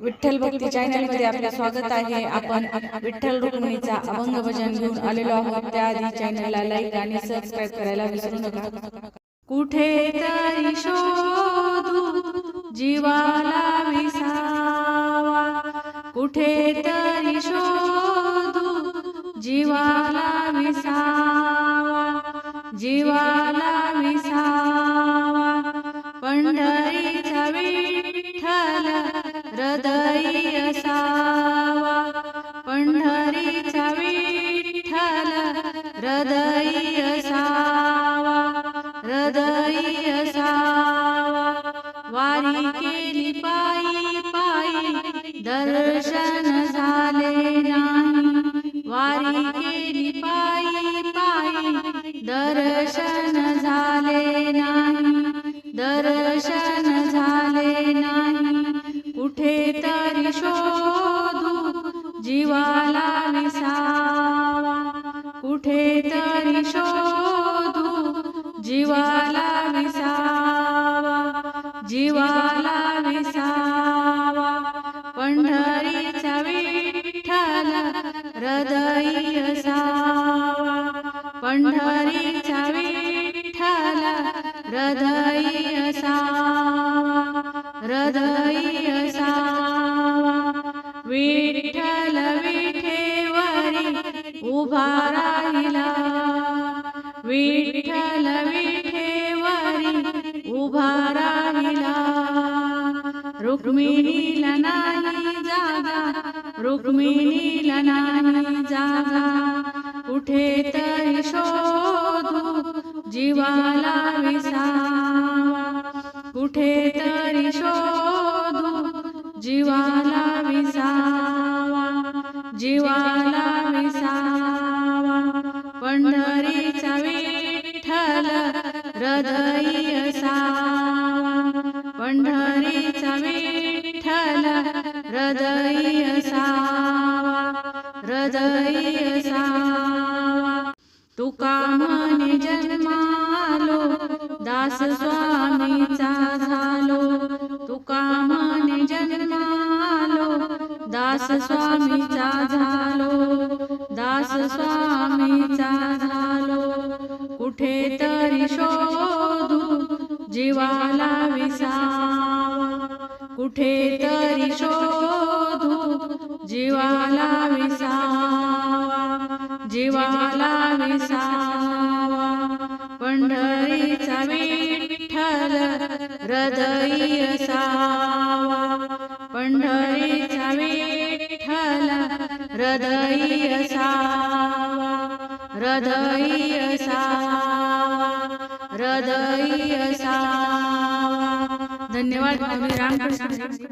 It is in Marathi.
विठ्ठल भक्ती चॅनलमध्ये आपले स्वागत आहे. आपण विठ्ठल रुक्मिणीचा अभंग भजन घेऊन आलेलो आहोत. त्याआधी चॅनलला लाईक आणि सबस्क्राईब करायला विसरू नका. कुठे तरी शोधू जीवाला विसावा. कुठे तरी शोधू जीवाला विसावा. जीवाला तरी असावा पंढरीचा विठ्ठल हृदयी असावा हृदयी असावा वारी केली पायी पायी दर्शन झाले. तरी शोधू जीवाला विसावा कुठे तरी शोधू जीवाला विसावा जीवाला विसावा पंढरीचा विठ्ठल हृदय असावा. पंढरीचा विठ्ठल हृदय असावा. विठ्ठल विठेवरी उभा राहिला. विठ्ठल विठेवरी उभा राहिला. रुक्मिणीला नाही जागा रुक्मिणीला नाही जागा. कुठे तरी शोधू जीवाला विसावा. कुठे तरी शोधू जीवाला विसावा जीवाला विसावा. पंढरीचा विठ्ठल हृदयी असावा. पंढरीचा विठ्ठल हृदयी असावा. हृदयी असावा. तुका म्हणे जन्मालो दास स्वामीचा झालो. स्वामीचा झालो दास स्वामीचा झालो. कुठे तरी शोधू जीवाला विसावा. कुठे तरी शोधू जीवाला विसावा. जीवाला विसावा. पंढरीचा विठ्ठल हृदयी असावा. पंढरीचा विठ्ठल हृदय सा हृदय सा हृदय सा धन्यवाद स्वामी रामकृष्ण.